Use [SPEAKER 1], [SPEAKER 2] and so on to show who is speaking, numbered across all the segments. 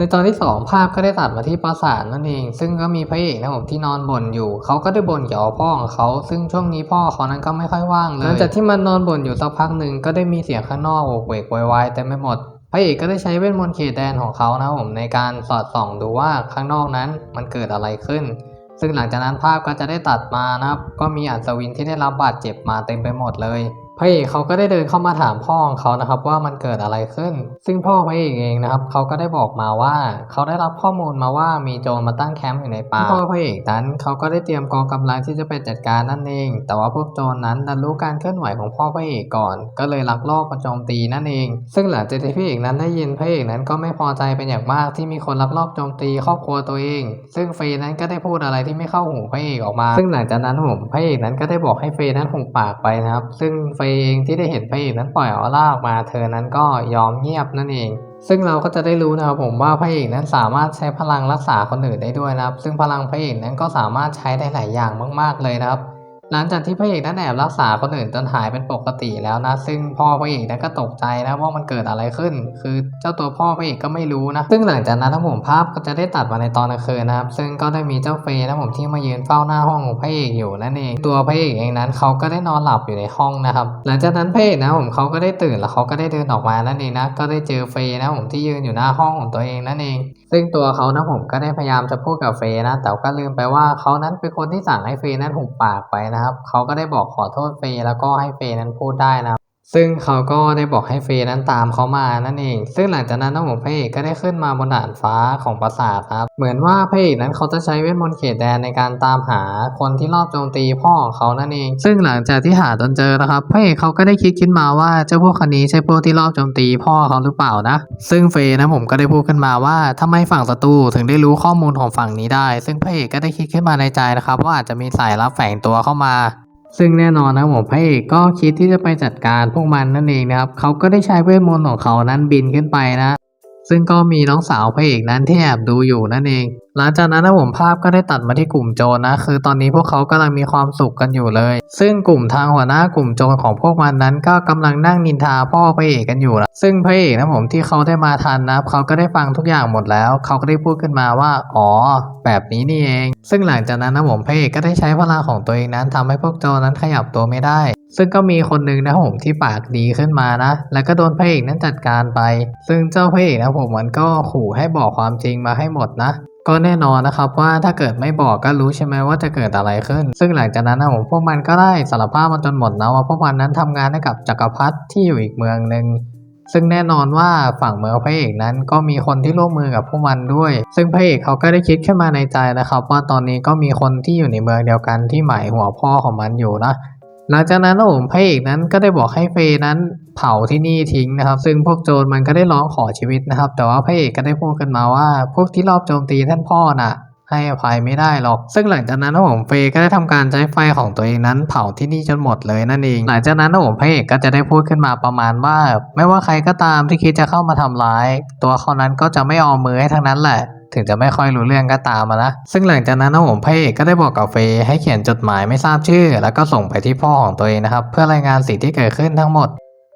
[SPEAKER 1] ในตอนที่สองภาพก็ได้ตัดมาที่ปราสาทนั่นเอง ซึ่งก็มีพระเอกนะผมที่นอนบ่นอยู่ เขาก็ได้บ่นเกี่ยวกับพ่อของเขา ซึ่งช่วงนี้พ่อเขานั้นก็ไม่ค่อยว่างเลย หลังจากที่มันนอนบ่นอยู่สักพักหนึ่งก็ได้มีเสียงข้างนอกโวกเวกโวยวายเต็มไปหมด พระเอกก็ได้ใช้เวทมนต์เขตแดนของเขานะผมในการสอดส่องดูว่าข้างนอกนั้นมันเกิดอะไรขึ้น ซึ่งหลังจากนั้นภาพก็จะได้ตัดมานะครับ ก็มีอัศวินที่ได้รับบาดเจ็บมาเต็มไปหมดเลย พระเอกเขาก็ได้เดินเข้ามาถามพ่อของเขานะครับว่ามันเกิดอะไรขึ้น ซึ่งพ่อพระเอกเองนะครับเขาก็ได้บอกมาว่า เขาได้รับข้อมูลมาว่ามีโจรมาตั้งแคมป์อยู่ในป่าพ่อพระเอกนั้นเขาก็ได้เตรียมกองกำลังที่จะไปจัดการนั่นเอง แต่ว่าพวกโจรนั้นดันรู้การเคลื่อนไหวของพ่อพระเอกก่อน ก็เลยลักลอบมาโจมตีนั่นเอง ซึ่งหลังจากที่พระเอกนั้นได้ยินพระเอกนั้นก็ไม่พอใจเป็นอย่างมากที่มีคนลักลอบโจมตีครอบครัวตัวเอง ซึ่งเฟยนั้นก็ได้พูดอะไรที่ไม่เข้าหูพระเอกออกมา ซึ่งหลังจากนั้นผมพระเอกนั้นก็ได้บอกให้เฟยนั้นหุบปากไปนะครับ ซึ่งเฟยเองที่ได้เห็นพระเอกนั้นปล่อยออร่าออกมา เธอนั้นก็ยอมเงียบนั่นเอง ซึ่งเราก็จะได้รู้นะครับผมว่าพระเอกนั้นสามารถใช้พลังรักษาคนอื่นได้ด้วยนะครับ ซึ่งพลังพระเอกนั้นก็สามารถใช้ได้หลายอย่างมาก ๆเลยนะครับ หลังจากที่พระเอกนั้นแอบรักษาคนอื่นจนหายเป็นปกติแล้วนะ ซึ่งพ่อพระเอกนั้นก็ตกใจนะว่ามันเกิดอะไรขึ้น คือเจ้าตัวพ่อพระเอกก็ไม่รู้นะ ซึ่งหลังจากนั้นนะผมภาพก็จะได้ตัดมาในตอนกลางคืนนะครับ ซึ่งก็ได้มีเจ้าเฟย์นะผมที่มายืนเฝ้าหน้าห้องของพระเอกอยู่นั่นเอง ตัวพระเอกเองนั้นเขาก็ได้นอนหลับอยู่ในห้องนะครับ หลังจากนั้นพระเอกนะผมเขาก็ได้ตื่นแล้วเขาก็ได้เดินออกมานั่นเองนะ ก็ได้เจอเฟย์นะผมที่ยืนอยู่หน้าห้องของตัวเองนั่นเอง ซึ่งตัวเขานะผมก็ได้พยายามจะพูดกับเฟย์นะ แต่ก็ลืมไปว่าเขานั้นเป็นคนที่สั่งให้เฟย์นั้นหุบปากไปนะครับ เขาก็ได้บอกขอโทษเฟย์แล้วก็ให้เฟย์นั้นพูดได้นะ ซึ่งเขาก็ได้บอกให้เฟย์นั้นตามเขามานั่นเอง ซึ่งหลังจากนั้นนะผมพระเอกก็ได้ขึ้นมาบนด่านฟ้าของปราสาทครับ เหมือนว่าพระเอกนั้นเขาจะใช้เวทมนต์เขตแดนในการตามหาคนที่รอบโจมตีพ่อของเขานั่นเอง ซึ่งหลังจากที่หาจนเจอนะครับพระเอกเขาก็ได้คิดขึ้นมาว่าเจ้าพวกคนนี้ใช่พวกที่รอบโจมตีพ่อเขาหรือเปล่านะ ซึ่งเฟย์นะผมก็ได้พูดขึ้นมาว่าทำไมฝั่งศัตรูถึงได้รู้ข้อมูลของฝั่งนี้ได้ ซึ่งพระเอกก็ได้คิดขึ้นมาในใจนะครับว่าอาจจะมีสายลับแฝงตัวเข้ามา ซึ่งแน่นอนนะผมพระเอกก็คิดที่จะไปจัดการพวกมันนั่นเองนะครับเขาก็ได้ใช้เวทมนต์ของเขานั้นบินขึ้นไปนะ ซึ่งก็มีน้องสาวพระเอกนั้นที่แอบดูอยู่นั่นเอง หลังจากนั้นนะผมภาพก็ได้ตัดมาที่กลุ่มโจรนะ คือตอนนี้พวกเขากำลังมีความสุขกันอยู่เลย ซึ่งกลุ่มทางหัวหน้ากลุ่มโจรของพวกมันนั้น ก็กำลังนั่งนินทาพ่อพระเอกกันอยู่นะซึ่งพระเอกนะผมที่เขาได้มาทันนะเขาก็ได้ฟังทุกอย่างหมดแล้ว เขาก็ได้พูดขึ้นมาว่า อ๋อ แบบนี้นี่เอง ซึ่งหลังจากนั้นนะผมพระเอกก็ได้ใช้พลังของตัวเองนั้นทำให้พวกโจรนั้นขยับตัวไม่ได้ ซึ่งก็มีคนหนึ่งนะผมที่ปากดีขึ้นมานะ แล้วก็โดนพระเอกนั้นจัดการไป ซึ่งเจ้าพระเอกนะผมมันก็ขู่ให้บอกความจริงมาให้หมดนะ ก็แน่นอนนะครับว่าถ้าเกิดไม่บอกก็รู้ใช่ไหมว่าจะเกิดอะไรขึ้น ซึ่งหลังจากนั้นนะผมพวกมันก็ได้สารภาพมาจนหมดนะว่าพวกมันนั้นทำงานให้กับจักรพรรดิที่อยู่อีกเมืองหนึ่งซึ่งแน่นอนว่าฝั่งเมืองพระเอกนั้นก็มีคนที่ร่วมมือกับพวกมันด้วย ซึ่งพระเอกเขาก็ได้คิดขึ้นมาในใจนะครับ ว่าตอนนี้ก็มีคนที่อยู่ในเมืองเดียวกันที่หมายหัวพ่อของมันอยู่นะ หลังจากนั้นนะผมพระเอกนั้นก็ได้บอกให้เฟย์นั้นเผาที่นี่ทิ้งนะครับ ซึ่งพวกโจรมันก็ได้ร้องขอชีวิตนะครับ แต่ว่าพระเอกก็ได้พูดกันมาว่า พวกที่รอบโจมตีท่านพ่อน่ะ ให้อภัยไม่ได้หรอก ซึ่งหลังจากนั้นนะผมเฟย์ก็ได้ทำการใช้ไฟของตัวเองนั้นเผาที่นี่จนหมดเลยนั่นเอง หลังจากนั้นนะผมพระเอกก็จะได้พูดขึ้นมาประมาณว่า ไม่ว่าใครก็ตามที่คิดจะเข้ามาทำร้าย ตัวเขานั้นก็จะไม่ออมมือให้ทั้งนั้นแหละ ถึงจะไม่ค่อยรู้เรื่องก็ตามมานะซึ่งหลังจากนั้นนะผมพระเอกก็ได้บอกกับเฟย์ให้เขียนจดหมายไม่ทราบชื่อ แล้วก็ส่งไปที่พ่อของตัวเองนะครับ เพื่อรายงานสิ่งที่เกิดขึ้นทั้งหมด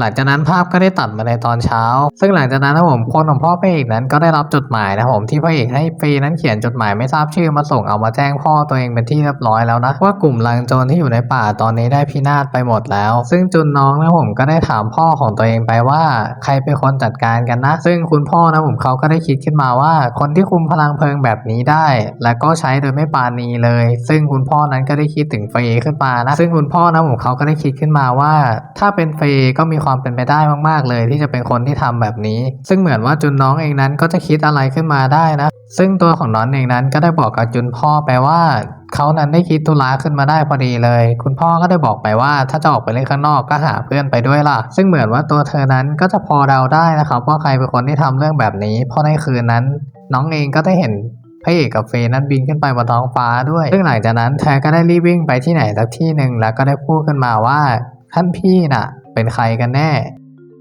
[SPEAKER 1] หลังจากนั้นภาพก็ได้ตัดมาในตอนเช้า ซึ่งหลังจากนั้นนะผมคนของพ่อพระเอกนั้นก็ได้รับจดหมายนะผมที่พระเอกให้เฟย์นั้นเขียนจดหมายไม่ทราบชื่อมาส่งเอามาแจ้งพ่อตัวเองเป็นที่เรียบร้อยแล้วนะว่ากลุ่มลังโจรที่อยู่ในป่าตอนนี้ได้พินาศไปหมดแล้ว ซึ่งจุนน้องนะผมก็ได้ถามพ่อของตัวเองไปว่า ใครเป็นคนจัดการกันนะ ซึ่งคุณพ่อนะผมเขาก็ได้คิดขึ้นมาว่า คนที่คุมพลังเพลิงแบบนี้ได้ แล้วก็ใช้โดยไม่ปาณีเลย ซึ่งคุณพ่อนั้นก็ได้คิดถึงเฟย์ขึ้นมานะซึ่งคุณพ่อนะผมเขาก็ได้คิดขึ้นมาว่า ถ้าเป็นเฟยก็มีความเป็นไปได้มากๆ เลยที่จะเป็นคนที่ทำแบบนี้ ซึ่งเหมือนว่าจุนน้องเองนั้นก็จะคิดอะไรขึ้นมาได้นะ ซึ่งตัวของน้องเองนั้นก็ได้บอกกับจุนพ่อไปว่าเขานั้นได้คิดธุระขึ้นมาได้พอดีเลย คุณพ่อก็ได้บอกไปว่าถ้าจะออกไปเล่นข้างนอกก็หาเพื่อนไปด้วยล่ะ ซึ่งเหมือนว่าตัวเธอนั้นก็จะพอเดาได้นะครับว่าใครเป็นคนที่ทำเรื่องแบบนี้ เพราะในคืนนั้น น้องเองก็ได้เห็นพระเอกกับเฟย์นั้นบินขึ้นไปบนท้องฟ้าด้วย ซึ่งหลังจากนั้นเธอก็ได้รีบวิ่งไปที่ไหนสักที่หนึ่งแล้วก็ได้พูดขึ้นมาว่าท่านพี่น่ะ เป็นใครกันแน่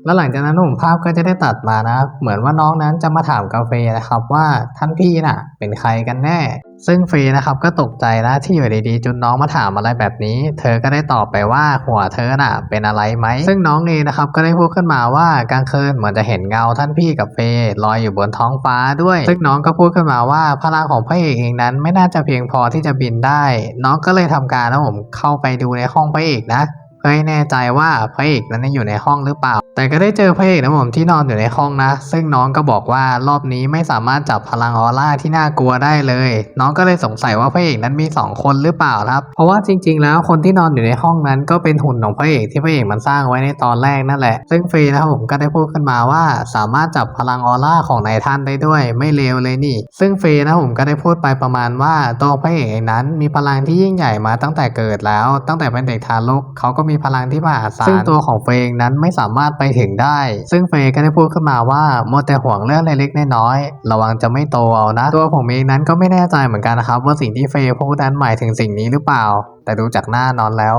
[SPEAKER 1] แล้วหลังจากนั้นผมภาพก็จะได้ตัดมานะ เหมือนว่าน้องนั้นจะมาถามกาเฟนะครับว่าท่านพี่น่ะ เป็นใครกันแน่ ซึ่งเฟยนะครับก็ตกใจนะที่อยู่ดีๆจุนน้องมาถามอะไรแบบนี้ เธอก็ได้ตอบไปว่าหัวเธอน่ะ เป็นอะไรไหม ซึ่งน้องเองนะครับก็ได้พูดขึ้นมาว่ากลางคืนเหมือนจะเห็นเงาท่านพี่กับเฟยลอยอยู่บนท้องฟ้าด้วย ซึ่งน้องก็พูดขึ้นมาว่าพลังของพระเอกเองนั้น ไม่น่าจะเพียงพอที่จะบินได้ น้องก็เลยทำการนะผมเข้าไปดูในห้องพระเอกนะ เพื่อให้แน่ใจว่าพระเอกนั้นอยู่ในห้องหรือเปล่า แต่ก็ได้เจอพระเอกนะผมที่นอนอยู่ในห้องนะ ซึ่งน้องก็บอกว่ารอบนี้ไม่สามารถจับพลังออร่าที่น่ากลัวได้เลย น้องก็เลยสงสัยว่าพระเอกนั้นมีสองคนหรือเปล่าครับ เพราะว่าจริง ๆ แล้วคนที่นอนอยู่ในห้องนั้นก็เป็นหุ่นของพระเอกที่พระเอกมันสร้างไว้ในตอนแรกนั่นแหละ ซึ่งฟรีนะครับผมก็ได้พูดขึ้นมาว่าสามารถจับพลังออร่าของนายท่านได้ด้วย ไม่เลวเลยนี่ ซึ่งฟรีนะผมก็ได้พูดไปประมาณว่าตัวพระเอกนั้นมีพลังที่ยิ่งใหญ่มาตั้งแต่เกิดแล้ว ตั้งแต่เป็นเด็กทารกเขาก็มีพลังที่มหาศาลซึ่งตัวของเฟยเองนั้นไม่สามารถไปถึงได้ ซึ่งเฟยก็ได้พูดขึ้นมาว่ามัวแต่ห่วงเรื่องเล็กๆน้อยๆระวังจะไม่โตเอานะ ตัวผมเองนั้นก็ไม่แน่ใจเหมือนกันนะครับ ว่าสิ่งที่เฟยพูดนั้นหมายถึงสิ่งนี้หรือเปล่า แต่ดูจากหน้านอนแล้ว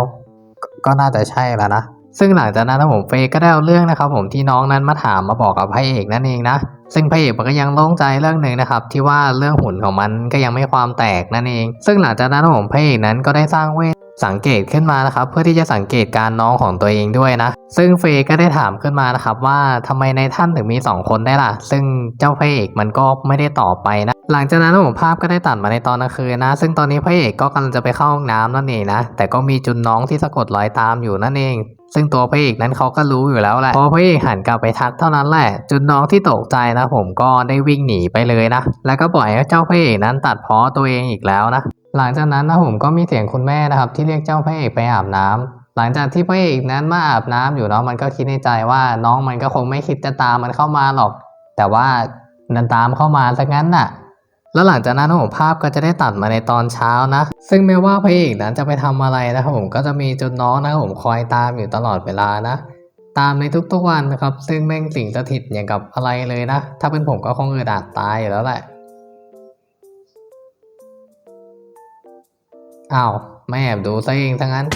[SPEAKER 1] ก็น่าจะใช่แล้วนะซึ่งหลังจากนั้นนะผมเฟยก็ได้เอาเรื่องนะครับ ผมที่น้องนั้นมาถามมาบอกกับพระเอกนั่นเองนะซึ่งพระเอกมันก็ยังโล่งใจเรื่องหนึ่งนะครับ ที่ว่าเรื่องหุ่นของมันก็ยังไม่ความแตกนั่นเอง ซึ่งหลังจากนั้นผมพระเอกนั้นก็ได้สร้างเวท สังเกตขึ้นมานะครับ เพื่อที่จะสังเกตการน้องของตัวเองด้วยนะ ซึ่งเฟยก็ได้ถามขึ้นมานะครับว่าทำไมในท่านถึงมีสองคนได้ล่ะ ซึ่งเจ้าพระเอกมันก็ไม่ได้ตอบไปนะ หลังจากนั้นนะผมภาพก็ได้ตัดมาในตอนกลางคืนนะ ซึ่งตอนนี้พระเอกก็กำลังจะไปเข้าห้องน้ำนั่นเองนะ แต่ก็มีจุนน้องที่สะกดรอยตามอยู่นั่นเองซึ่งตัวพระเอกนั้นเขาก็รู้อยู่แล้วแหละพอพระเอกหันกลับไปทักเท่านั้นแหละจุนน้องที่ตกใจนะผมก็ได้วิ่งหนีไปเลยนะ แล้วก็ปล่อยให้เจ้าพระเอกนั้นตัดพ้อตัวเองอีกแล้วนะ หลังจากนั้นนะผมก็มีเสียงคุณแม่นะครับ ที่เรียกเจ้าพระเอกไปอาบน้ำหลังจากที่พระเอกนั้นมาอาบน้ำอยู่เนาะมันก็คิดในใจว่าน้องมันก็คงไม่คิดจะตามมันเข้ามาหรอก แต่ว่านันตามเข้ามาซะงั้นน่ะ แล้วหลังจากนั้นนะผมภาพก็จะได้ตัดมาในตอนเช้านะ ซึ่งไม่ว่าพระเอกนั้นจะไปทำอะไรนะครับผมก็จะมีจนน้องนะครับผมคอยตามอยู่ตลอดเวลานะ ตามในทุกๆวันนะครับ ซึ่งแม่งสิ่งสถิตอย่างกับอะไรเลยนะ ถ้าเป็นผมก็คงอึดอัดตายอยู่แล้วแหละอ้าวไม่แอบดูซะเองทั้งนั้น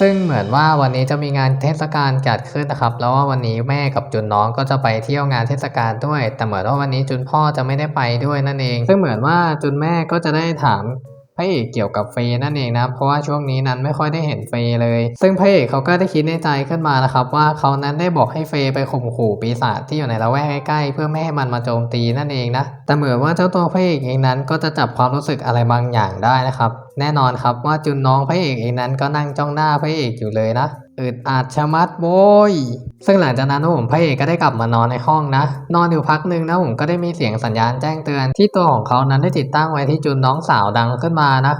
[SPEAKER 1] ซึ่งเหมือนว่าวันนี้จะมีงานเทศกาลจัดขึ้นนะครับ แล้วว่าวันนี้แม่กับจุนน้องก็จะไปเที่ยวงานเทศกาลด้วย แต่เหมือนว่าวันนี้จุนพ่อจะไม่ได้ไปด้วยนั่นเอง ซึ่งเหมือนว่าจุนแม่ก็จะได้ถาม พระเอกเกี่ยวกับเฟย์นั่นเองนะเพราะว่าช่วงนี้นั้นไม่ค่อยได้เห็นเฟย์เลย ซึ่งพระเอกเขาก็ได้คิดในใจขึ้นมานะครับว่าเขานั้นได้บอกให้เฟย์ไปข่มขู่ปีศาจที่อยู่ในละแวกใกล้ๆเพื่อไม่ให้มันมาโจมตีนั่นเองนะแต่เหมือนว่าเจ้าตัวพระเอกเองนั้นก็จะจับความรู้สึกอะไรบางอย่างได้นะครับแน่นอนครับว่าจุนน้องพระเอกเองนั้นก็นั่งจ้องหน้าพระเอกอยู่เลยนะ อึดอัดชะมัดโว้ยซึ่งหลังจากนั้นนะผมพระเอกก็ได้กลับมานอนในห้องนะ นอนอยู่พักหนึ่งนะผมก็ได้มีเสียงสัญญาณแจ้งเตือนที่ตัวของเขานั้นได้ติดตั้งไว้ที่จุนน้องสาวดังขึ้นมานะ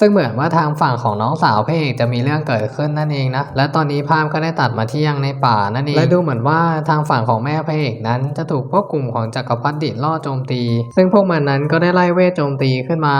[SPEAKER 1] ซึ่งเหมือนว่าทางฝั่งของน้องสาวพระเอกจะมีเรื่องเกิดขึ้นนั่นเองนะ และตอนนี้ภาพก็ได้ตัดมาที่ยังในป่านั่นเอง และดูเหมือนว่าทางฝั่งของแม่พระเอกนั้น จะถูกพวกกลุ่มของจักรพรรดิล่อโจมตี ซึ่งพวกมันนั้นก็ได้ไล่เวทโจมตีขึ้นมา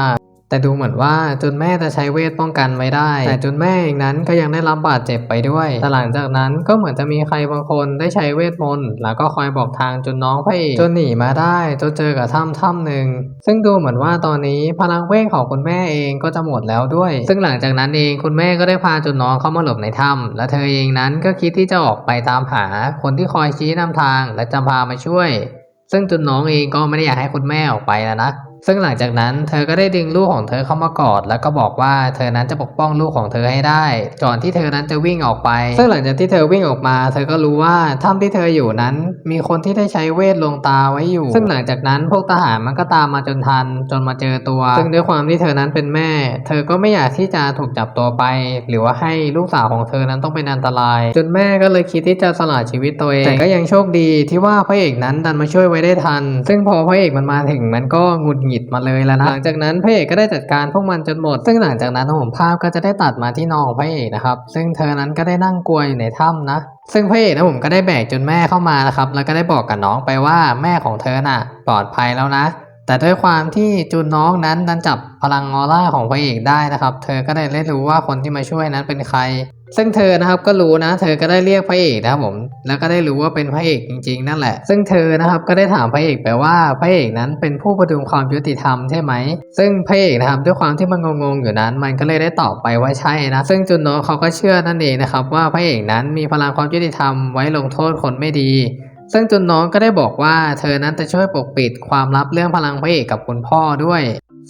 [SPEAKER 1] แต่ดูเหมือนว่าจุนแม่จะใช้เวทป้องกันไว้ได้ แต่จุนแม่เองนั้นก็ยังได้รับบาดเจ็บไปด้วยแต่หลังจากนั้นก็เหมือนจะมีใครบางคนได้ใช้เวทมนต์แล้วก็คอยบอกทางจุนน้องพระเอกจนหนีมาได้จนเจอกับถ้ำถ้ำหนึ่งซึ่งดูเหมือนว่าตอนนี้พลังเวทของคุณแม่เองก็จะหมดแล้วด้วย ซึ่งหลังจากนั้นเองคุณแม่ก็ได้พาจุนน้องเข้ามาหลบในถ้ำและเธอเองนั้นก็คิดที่จะออกไปตามหาคนที่คอยชี้นำทางและจะพามาช่วย ซึ่งจุนน้องเองก็ไม่ได้อยากให้คุณแม่ออกไปแล้วนะ ซึ่งหลังจากนั้นเธอก็ได้ดึงลูกของเธอเข้ามากอด แล้วก็บอกว่าเธอนั้นจะปกป้องลูกของเธอให้ได้ก่อนที่เธอนั้นจะวิ่งออกไป ซึ่งหลังจากที่เธอวิ่งออกมา เธอก็รู้ว่าถ้ำที่เธออยู่นั้น มีคนที่ได้ใช้เวทลงตาไว้อยู่ ซึ่งหลังจากนั้นพวกทหารมันก็ตามมาจนทัน จนมาเจอตัว ซึ่งด้วยความที่เธอนั้นเป็นแม่ เธอก็ไม่อยากที่จะถูกจับตัวไป หรือว่าให้ลูกสาวของเธอนั้นต้องเป็นอันตราย จนแม่ก็เลยคิดที่จะสละชีวิตตัวเองแต่ก็ยังโชคดีที่ว่าพระเอกนั้นดันมาช่วยไว้ได้ทัน ซึ่งพอพระเอกมันมาถึงมันก็หงุดหงิดมาเลยแล้วนะหลังจากนั้นพระเอกก็ได้จัดการพวกมันจนหมด ซึ่งหลังจากนั้นผมภาพก็จะได้ตัดมาที่น้องของพระเอกนะครับ ซึ่งเธอนั้นก็ได้นั่งกลัวอยู่ในถ้ำนะซึ่งพระเอกนะผมก็ได้แบกจนแม่เข้ามานะครับ แล้วก็ได้บอกกับน้องไปว่าแม่ของเธอน่ะ ปลอดภัยแล้วนะ แต่ด้วยความที่จูนน้องนั้นดันจับพลังออร่าของพระเอกได้นะครับ เธอก็ได้ได้รู้ว่าคนที่มาช่วยนั้นเป็นใคร ซึ่งเธอนะครับก็รู้นะ เธอก็ได้เรียกพระเอกนะครับผมแล้วก็ได้รู้ว่าเป็นพระเอกจริง ๆ นั่นแหละ ซึ่งเธอนะครับก็ได้ถามพระเอกไปว่าพระเอกนั้นเป็นผู้ประดุงความยุติธรรมใช่ไหมซึ่งพระเอกนะครับด้วยความที่มันงงๆอยู่นั้น มันก็เลยได้ตอบไปว่าใช่นะ ซึ่งจุนโนเขาก็เชื่อนั่นเองนะครับว่าพระเอกนั้นมีพลังความยุติธรรมไว้ลงโทษคนไม่ดีซึ่งจุนน้องก็ได้บอกว่าเธอนั้นจะช่วยปกปิดความลับเรื่องพลังพระเอกกับคุณพ่อด้วย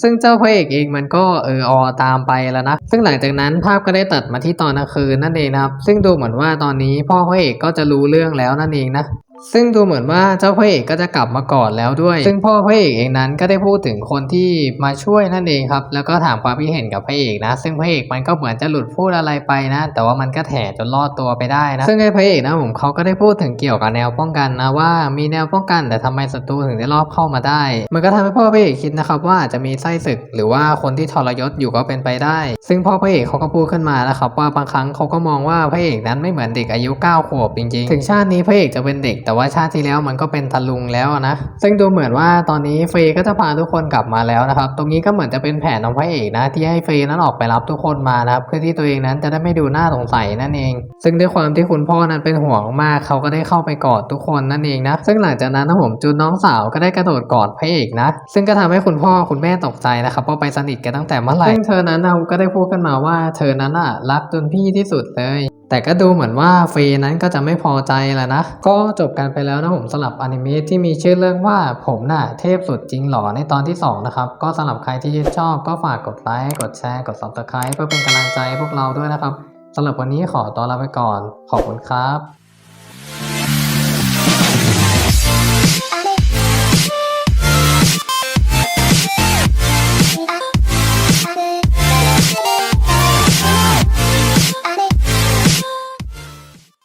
[SPEAKER 1] ซึ่งเจ้าพระเอกเองมันก็เออออตามไปแล้วนะ ซึ่งหลังจากนั้นภาพก็ได้ตัดมาที่ตอนกลางคืนนั่นเองนะครับ ซึ่งดูเหมือนว่าตอนนี้พ่อพระเอกก็จะรู้เรื่องแล้วนั่นเองนะ ซึ่งดูเหมือนว่าเจ้าพระเอกก็จะกลับมาก่อนแล้วด้วย ซึ่งพ่อพระเอกเองนั้นก็ได้พูดถึงคนที่มาช่วยนั่นเองครับ แล้วก็ถามความคิดเห็นกับพระเอกนะ ซึ่งพระเอกมันก็เหมือนจะหลุดพูดอะไรไปนะ แต่ว่ามันก็แถจนรอดตัวไปได้นะ ซึ่งไอ้พระเอกนะผมเขาก็ได้พูดถึงเกี่ยวกับแนวป้องกันนะว่ามีแนวป้องกันแต่ทำไมศัตรูถึงได้รอบเข้ามาได้ มันก็ทำให้พ่อพระเอกคิดนะครับว่าอาจจะมีไส้ศึก หรือว่าคนที่ทรยศอยู่ก็เป็นไปได้ ซึ่งพ่อพระเอกเขาก็พูดขึ้นมานะครับว่าบางครั้งเขาก็มองว่าพระเอกนั้นไม่เหมือนเด็กอายุ9ขวบจริงๆ ถึงชาตินี้พระเอกจะเป็นเด็กแต่ว่าชาติที่แล้วมันก็เป็นทะลุงแล้วนะ ซึ่งดูเหมือนว่าตอนนี้เฟยก็จะพาทุกคนกลับมาแล้วนะครับ ตรงนี้ก็เหมือนจะเป็นแผนของพระเอกนะ ที่ให้เฟยนั้นออกไปรับทุกคนมานะครับเพื่อที่ตัวเองนั้นจะได้ไม่ดูน่าสงสัยนั่นเอง ซึ่งด้วยความที่คุณพ่อนั้นเป็นห่วงมากเขาก็ได้เข้าไปกอดทุกคนนั่นเองนะ ซึ่งหลังจากนั้นนะผมจูนน้องสาวก็ได้กระโดดกอดพระเอกนะ ซึ่งก็ทำให้คุณพ่อคุณแม่ตกใจนะครับว่าะไปสนิทกันตั้งแต่เมื่อไหร่ซึ่งเธอนั้นนะก็ได้พูดขึ้นมาว่าเธอนั้นอะรักจนพี่ที่สุดเลย แต่ก็ดูเหมือนว่าเฟยนั้นก็จะไม่พอใจแหละนะ ก็จบกันไปแล้วนะผมสำหรับอนิเมะที่มีชื่อเรื่องว่าผมน่ะเทพสุดจริงหรอในตอนที่ 2 นะครับ ก็สำหรับใครที่ชอบก็ฝากกดไลค์ กดแชร์ กด subscribe เพื่อเป็นกำลังใจพวกเราด้วยนะครับสำหรับวันนี้ขอตัวลาไปก่อน ขอบคุณครับ